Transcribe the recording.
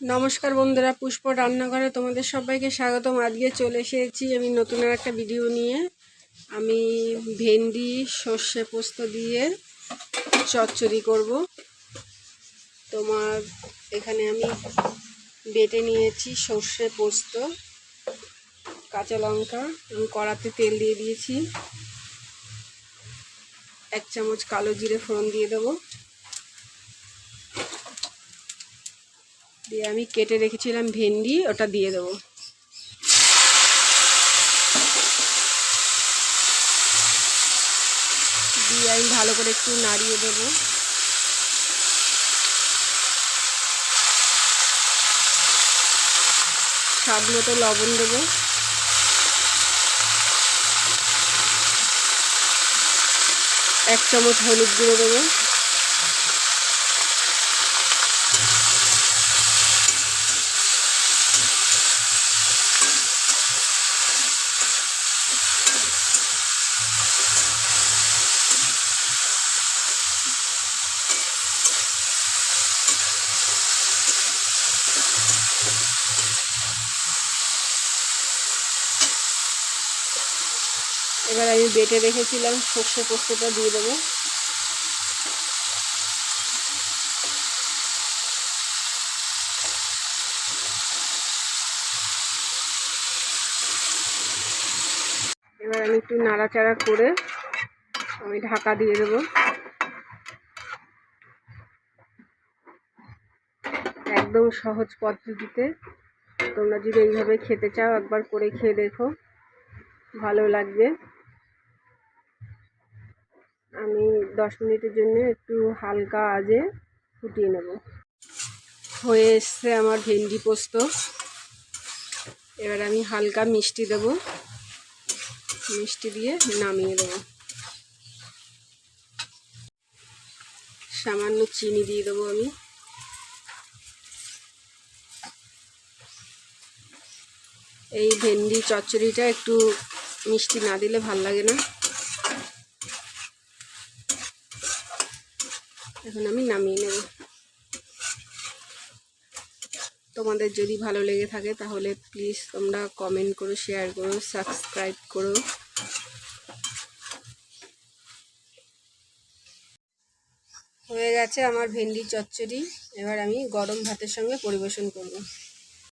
নমস্কার বন্ধুরা, পুষ্প রান্নাঘরে তোমাদের সবাইকে স্বাগতম। আজকে চলে এসেছি আমি নতুন আর একটা ভিডিও নিয়ে। আমি ভেন্ডি, সর্ষে পোস্ত দিয়ে চচ্চড়ি করব। তোমার এখানে আমি বেটে নিয়েছি সর্ষে পোস্ত, কাঁচা লঙ্কা, আমি কড়াতে তেল দিয়ে দিয়েছি। এক চামচ কালো জিরে ফোড়ন দিয়ে দেবো। দিয়ে আমি কেটে রেখেছিলাম ভেন্ডি, ওটা দিয়ে দেবো। দিয়ে আমি ভালো করে একটু নাড়িয়ে দেবো। স্বাদ মতো লবণ দেবো। এক চামচ হলুদ গুঁড়ো দেবো। এবার আমি বেটে রেখেছিলাম সর্ষে পোস্তটা দিয়ে দেবো। এবার আমি একটু নাড়াচাড়া করে আমি ঢাকা দিয়ে দেবো। একদম সহজ পদ্ধতিতে। তোমরা যদি এইভাবে খেতে চাও, একবার করে খেয়ে দেখো। ভালো লাগবে। আমি দশ মিনিটের জন্য একটু হালকা আজে ফুটিয়ে নেব। হয়ে এসছে আমার ভেন্ডি পোস্ত। এবার আমি হালকা মিষ্টি দেব। মিষ্টি দিয়ে নামিয়ে দেবো সামান্য চিনি দিয়ে দেবো আমি। এই ভেন্ডি চচ্চড়িটা একটু মিষ্টি না দিলে ভালো লাগে না। এখন আমি নামিয়ে নেব। তোমাদের যদি ভালো লেগে থাকে তাহলে প্লিজ তোমরা কমেন্ট করো শেয়ার করো সাবস্ক্রাইব করো। হয়ে গেছে আমার ভেন্ডি চচ্চড়ি। এবার আমি গরম ভাতের সঙ্গে পরিবেশন করব।